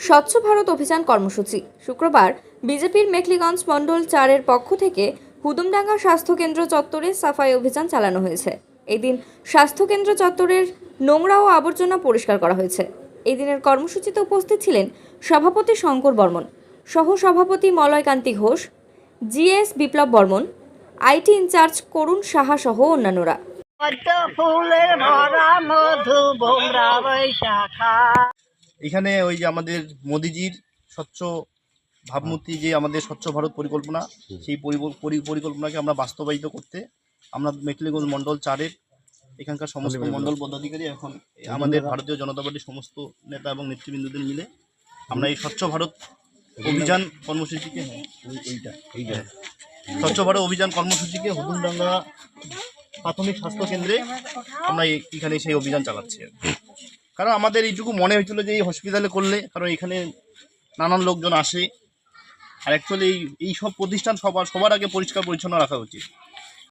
স্বচ্ছ ভারত অভিযান কর্মসূচি। শুক্রবার বিজেপির মেখলিগঞ্জ মণ্ডল চারের পক্ষ থেকে হুদুমডাঙ্গা স্বাস্থ্যকেন্দ্র চত্বরে সাফাই অভিযান চালানো হয়েছে। এদিন দিন স্বাস্থ্যকেন্দ্র চত্বরের নোংরা ও আবর্জনা পরিষ্কার করা হয়েছে। এই দিনের কর্মসূচিতে উপস্থিত ছিলেন সভাপতি শঙ্কর বর্মন সহ সভাপতি Malaykanti Ghosh GS Biplab Barman IT in-charge Karun Saha সহ অন্যান্যরা। ভরা মধু এখানে ওই যে আমাদের মোদিজির স্বচ্ছ ভাবমূর্তি যে আমাদের স্বচ্ছ ভারত পরিকল্পনা সেই পরিকল্পনাকে আমরা বাস্তবায়িত করতে আমরা মেকলিগঞ্জ মণ্ডল চারের এখানকার সমস্ত মণ্ডল। পদাধিকারী এখন আমাদের ভারতীয় জনতা পার্টির সমস্ত নেতা এবং নেতৃবৃন্দদের মিলে আমরা এই স্বচ্ছ ভারত অভিযান কর্মসূচিকে হ্যাঁ, স্বচ্ছ ভারত অভিযান কর্মসূচিকে হুদুমডাঙ্গা প্রাথমিক স্বাস্থ্য কেন্দ্রে আমরা এখানে সেই অভিযান চালাচ্ছি। কারণ আমাদের এইটুকু মনে হয়েছিল যে এই হসপিটালে করলে, কারণ এখানে নানান লোকজন আসে। আর অ্যাকচুয়ালি এই সব প্রতিষ্ঠান সবার সবার আগে পরিষ্কার পরিচ্ছন্ন রাখা উচিত।